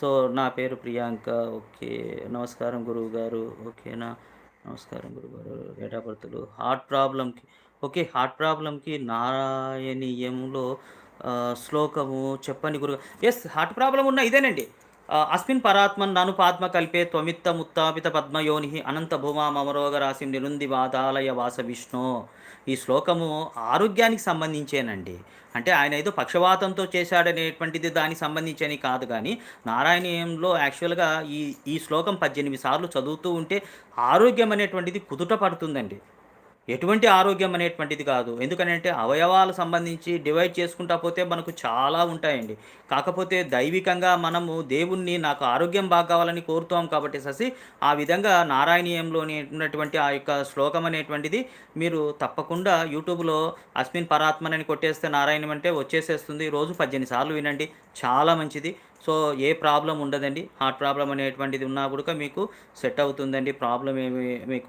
So నా పేరు Priyanka okay. నమస్కారం గురువు గారు ఓకేనా నమస్కారం గురుగారు గారు ఆఫ్ హార్ట్ ప్రాబ్లంకి ఓకే హార్ట్ ప్రాబ్లంకి నారాయణీయంలో శ్లోకము చెప్పండి గురుగారు ఎస్ హార్ట్ ప్రాబ్లం ఉన్న ఇదేనండి. అస్మిన్ పరాత్మన్ నను పాత్మ కల్పే త్వమిత్త ముత్తాపిత పద్మయోని అనంత భూమా మమరోగ రాశి నిరుంది వాదాలయ వాస విష్ణు. ఈ శ్లోకము ఆరోగ్యానికి సంబంధించేనండి. అంటే ఆయన ఏదో పక్షవాతంతో చేశాడనేటువంటిది దానికి సంబంధించని కాదు కానీ నారాయణీయంలో యాక్చువల్గా ఈ ఈ శ్లోకం పద్దెనిమిది సార్లు చదువుతూ ఉంటే ఆరోగ్యం అనేటువంటిది కుదుట పడుతుందండి. ఎటువంటి ఆరోగ్యం అనేటువంటిది కాదు. ఎందుకనంటే అవయవాలు సంబంధించి డివైడ్ చేసుకుంటా పోతే మనకు చాలా ఉంటాయండి. కాకపోతే దైవికంగా మనము దేవుణ్ణి నాకు ఆరోగ్యం బాగా కావాలని కోరుతాం కాబట్టి ససి ఆ విధంగా నారాయణీయంలోని ఉన్నటువంటి ఆ యొక్క శ్లోకం అనేటువంటిది మీరు తప్పకుండా యూట్యూబ్లో అస్మిన్ పరాత్మన్ అని కొట్టేస్తే నారాయణం అంటే వచ్చేసేస్తుంది. రోజు పద్దెనిమిది సార్లు వినండి. చాలా మంచిది. సో ఏ ప్రాబ్లం ఉండదండి. హార్ట్ ప్రాబ్లం అనేటువంటిది ఉన్నా కూడా మీకు సెట్ అవుతుందండి. ప్రాబ్లం ఏమి మీకు